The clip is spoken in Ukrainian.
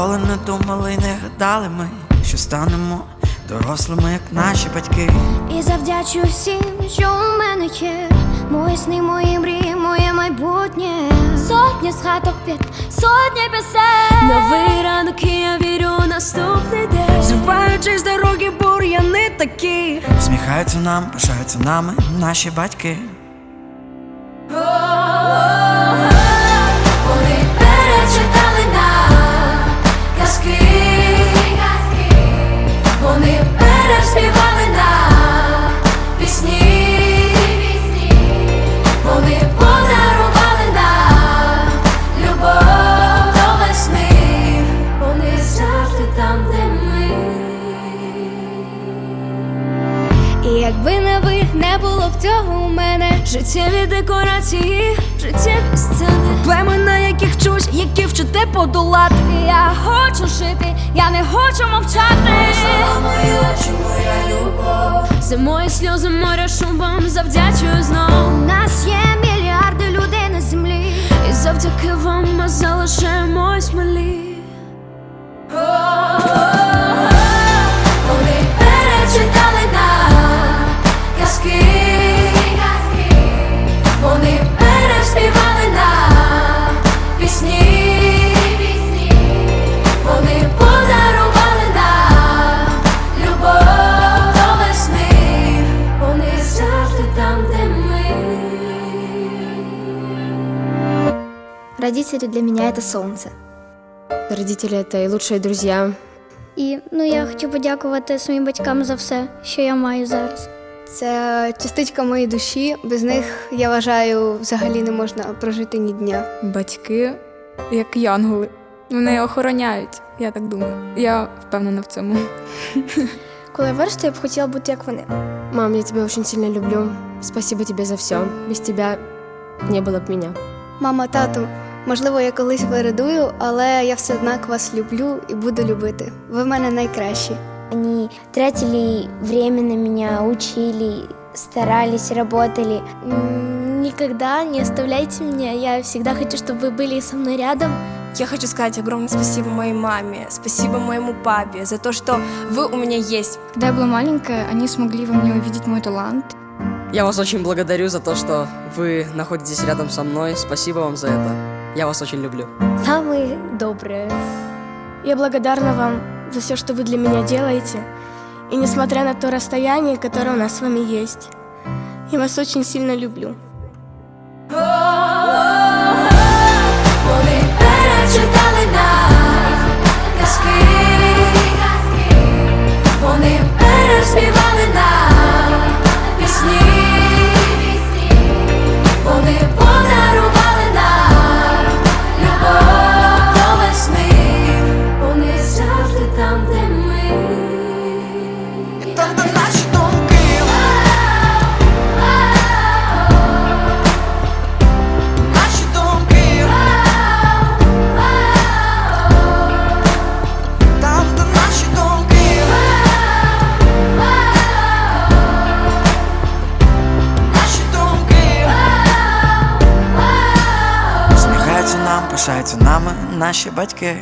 не думали, не гадали ми, що станемо дорослими, як наші батьки. І завдячу всім, що у мене є. Мої сни, мої мрії, моє майбутнє. Сотні згадок під сотні пісень. Новий ранок, і я вірю у наступний день. Зриваючись з дороги, бур'яни такі. Всміхаються нам, пишаються нами наші батьки. Якби не ви, не було б цього у мене. Життєві декорації, життєві сцени. племена, на яких чусь, які вчите подолати. Я хочу жити, я не хочу мовчати. Моя чому моя любов. Зимою сльози моря шумом завдячую знов. У нас є Родители для меня это солнце. Родители это и лучшие друзья. І ну я хочу подякувати своїм батькам за все, що я маю зараз. Це частичка моєї душі. Без них я вважаю, взагалі не можна прожити ні дня. Батьки, як янголи. Вони охороняють, я так думаю. Я впевнена в цьому. Коли я виросту, я б хотіла бути як вони. Мам, я тебя очень сильно люблю. Спасибо тебе за все. Без тебя не было бы меня. Мама, тату, Можливо, я колись вирадую, але я все однак вас люблю і буду любити. Ви в мене найкращі. Они тратили время на меня, учили, старались, работали. Никогда не оставляйте меня. Я всегда хочу, чтобы вы были со мной рядом. Я хочу сказать огромное спасибо моей маме, спасибо моему папе за то, что вы у меня есть. Когда я была маленькая, они смогли во мне увидеть мой талант. Я вас очень благодарю за то, что вы находитесь рядом со мной. Спасибо вам за это. Я вас очень люблю. Самые добрые. Я благодарна вам за все, что вы для меня делаете. И несмотря на то расстояние, которое у нас с вами есть, я вас очень сильно люблю. Пишаються нами наші батьки.